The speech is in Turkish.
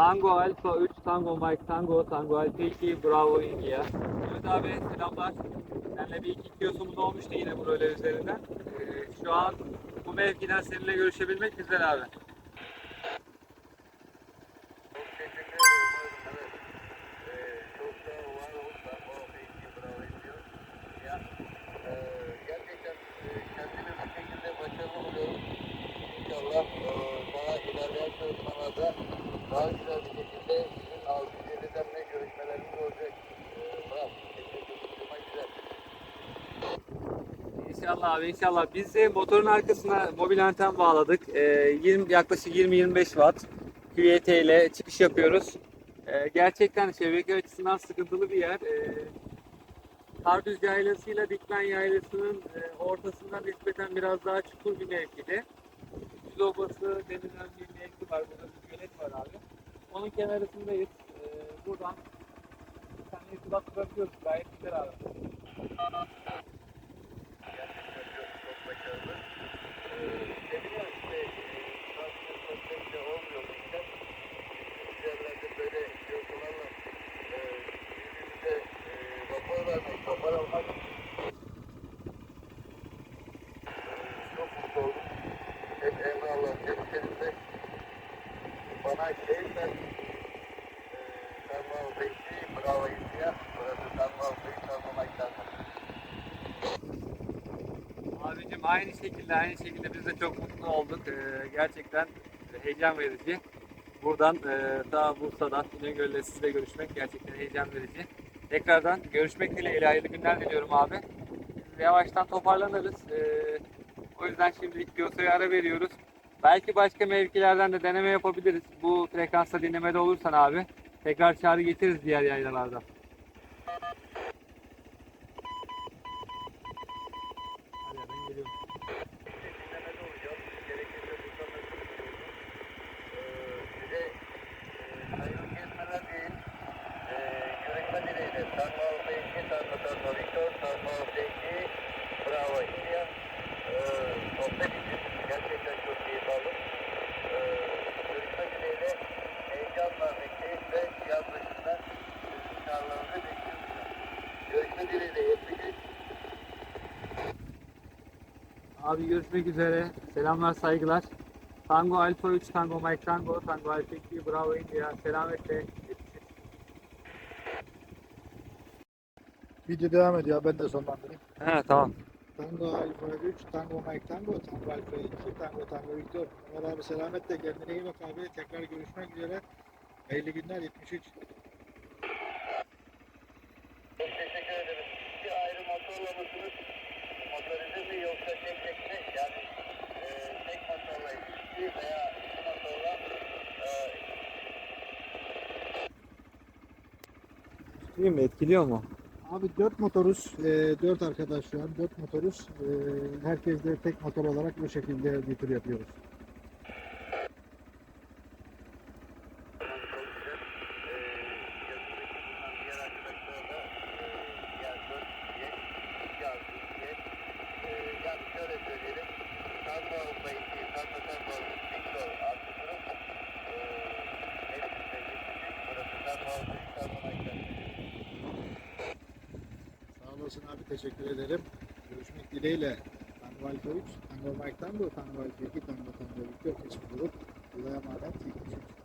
Tango Alfa 3, Tango Mike Tango, Tango Alfa 2, Bravo India. Evet abi selamlar. Seninle bir iki kilosumuz olmuştu yine bu röle üzerinden. Ee, şu an bu mevkiden seninle görüşebilmek güzel abi. Çok teşekkür ederim. Evet. Ee, çok sağ ol, var ol. Ben bu hafta bravo ediyorum. Ya, e, gerçekten e, kendimi bu şekilde başarılı buluyorum. İnşallah e, daha ilerleyen çalışmalarda daha güzel bir şekilde sizin 650'den ne görüşmelerimiz olacak. E, bravo. Teşekkür ederim. Güzel. İnşallah abi inşallah. Biz de motorun arkasına mobil anten bağladık. Ee, 20, yaklaşık 20-25 watt QET ile çıkış yapıyoruz. Ee, gerçekten şebeke açısından sıkıntılı bir yer. Ee, Kardüz yaylasıyla Dikmen yaylasının e, ortasında nispeten biraz daha çukur bir mevkide. Yüz obası denilen bir Onun kenarındayız. Ee, buradan bir tane irtibat kurabiliyoruz. Gayet güzel abi. Aynı şekilde aynı şekilde biz de çok mutlu olduk. Ee, gerçekten heyecan verici. Buradan e, daha Bursa'dan İnegöl'le sizle görüşmek gerçekten heyecan verici. Tekrardan görüşmek dileğiyle hayırlı günler diliyorum abi. Yavaştan toparlanırız. Ee, o yüzden şimdilik Piyoso'ya ara veriyoruz. Belki başka mevkilerden de deneme yapabiliriz. Bu frekansta dinlemede olursan abi. Tekrar çağrı getiririz diğer yaylalarda. Abi görüşmek üzere. Selamlar, saygılar. Tango Alfa 3, Tango Mike Tango, Tango Alfa 2, Bravo India. Selametle. Video devam ediyor. Ben de sonlandırayım. He tamam. Tango Alfa 3, Tango Mike Tango, Tango Alfa 2, Tango Tango Victor. Ömer abi selametle kendine iyi bak abi. Tekrar görüşmek üzere. Hayırlı günler 73. Çok teşekkür ederim. Bir ayrı motorla mısınız? Motorize mi yoksa tek tek mi? Yani e, tek iki veya iki motorla e, Değil mi? Etkiliyor mu? Abi 4 motoruz. 4 arkadaş şu an. 4 motoruz. E, herkes de tek motor olarak bu şekilde bir tur yapıyoruz. çok güzel. E, yazıdaki bulunan diğer arkadaşlar da e, diğer dört kişiye, iki artı ikiye e, yani şöyle söyleyelim. Sağ olasın abi. Teşekkür ederim. Görüşmek dileğiyle. Tango Alfa 3, Tango Mike Tango, Tango Alfa 2, Tango Tango Victor. Teşekkür ederim. Allah'a emanet. 73.